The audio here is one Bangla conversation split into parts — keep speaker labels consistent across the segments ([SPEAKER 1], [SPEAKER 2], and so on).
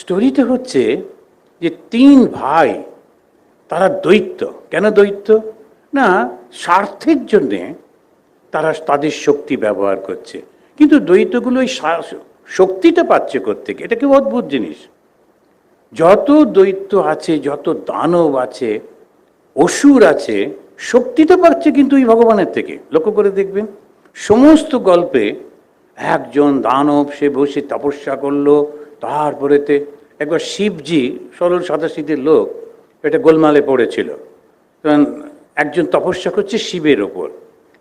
[SPEAKER 1] স্টোরিটা হচ্ছে যে তিন ভাই, তারা দৈত্য। কেন দৈত্য? না, স্বার্থের জন্যে তারা তাদের শক্তি ব্যবহার করছে। কিন্তু দৈত্যগুলো ওই শক্তিটা পাচ্ছে থেকে এটা কি অদ্ভুত জিনিস। যত দৈত্য আছে, যত দানব আছে, অসুর আছে শক্তিটা পাচ্ছে কিন্তু ওই ভগবানের থেকে। লক্ষ্য করে দেখবেন, সমস্ত গল্পে একজন দানব, সে বসে তপস্যা করল তারপরেতে একবার শিবজি সরল সাদাশীতের লোক এটা গোলমালে পড়েছিল। তখন একজন তপস্যা করছে শিবের ওপর।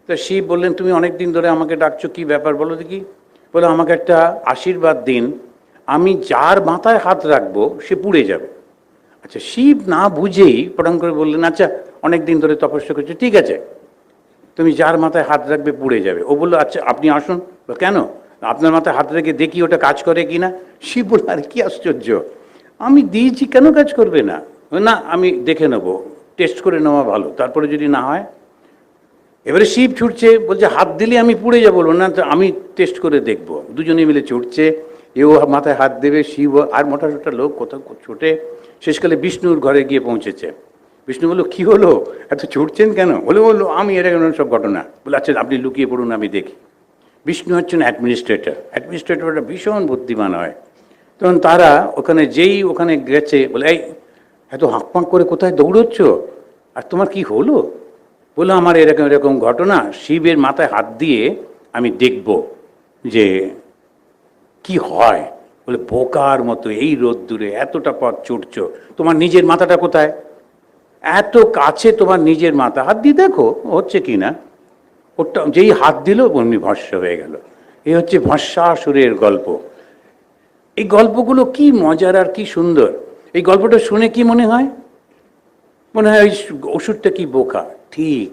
[SPEAKER 1] তো শিব বললেন, তুমি অনেক দিন ধরে আমাকে ডাকছো, কি ব্যাপার বলো দেখি। বলে, আমাকে একটা আশীর্বাদ দিন, আমি যার মাথায় হাত রাখব, সে পুড়ে যাবে। আচ্ছা শিব না বুঝেই পটাং করে বললেন আচ্ছা অনেক দিন ধরে তপস্যা করছ, ঠিক আছে। তুমি যার মাথায় হাত রাখবে, পুড়ে যাবে। ও বলল আচ্ছা আপনি আসুন। কেন? আপনার মাথায় হাত রেখে দেখি ওটা কাজ করে কি না শিব বলল আরে, কি আশ্চর্য। আমি দিয়েছি, কেন কাজ করবে না? না, আমি দেখে নেব। টেস্ট করে নেওয়া ভালো। তারপরে যদি না হয়? এবারে শিব ছুটছে, বলছে, হাত দিলে আমি পুড়ে যাব। না, তো আমি টেস্ট করে দেখব। দুজনে মিলে ছুটছে। এও মাথায় হাত দেবে, শিব আর মোটা মোটা লোক কোথাও ছুটে। শেষকালে বিষ্ণুর ঘরে গিয়ে পৌঁছেছে। বিষ্ণু বলল, কী হলো? এত ছুটছেন কেন? বলে, বলল, আমি, এটা কেন সব ঘটনা? বলে আচ্ছা আপনি লুকিয়ে পড়ুন, আমি দেখি। বিষ্ণু হচ্ছেন অ্যাডমিনিস্ট্রেটর অ্যাডমিনিস্ট্রেটরটা ভীষণ বুদ্ধিমান হয়। তখন তারা ওখানে যেই ওখানে গেছে, বলে, এই, এত হাঁকপাঁক করে কোথায় দৌড়চ্ছ? আর তোমার কি হলো? বলল আমার এরকম এরকম ঘটনা, শিবের মাথায় হাত দিয়ে আমি দেখব যে কি হয়। বলে, বোকার মতো এই রোদ্দুরে এতটা পথ ছুটছো তোমার নিজের মাথাটা কোথায়? এত কাছে তোমার নিজের মাথা। হাত দিয়ে দেখো, হচ্ছে কি না ওটা যেই হাত দিল অমনি ভস্য হয়ে গেল। এই হচ্ছে ভস্মাসুরের গল্প। এই গল্পগুলো কি মজার আর কি সুন্দর। এই গল্পটা শুনে কি মনে হয়? মনে হয় ওই ওষুধটা কি বোকা? ঠিক।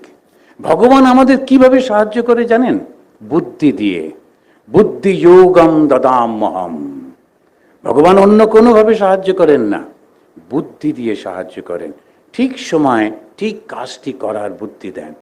[SPEAKER 1] ভগবান আমাদের কীভাবে সাহায্য করে জানেন? বুদ্ধি দিয়ে। বুদ্ধি যোগম দদাম মহম। ভগবান অন্য কোনোভাবে সাহায্য করেন না। বুদ্ধি দিয়ে সাহায্য করেন। ঠিক সময়, ঠিক কাজটি করার বুদ্ধি দেন।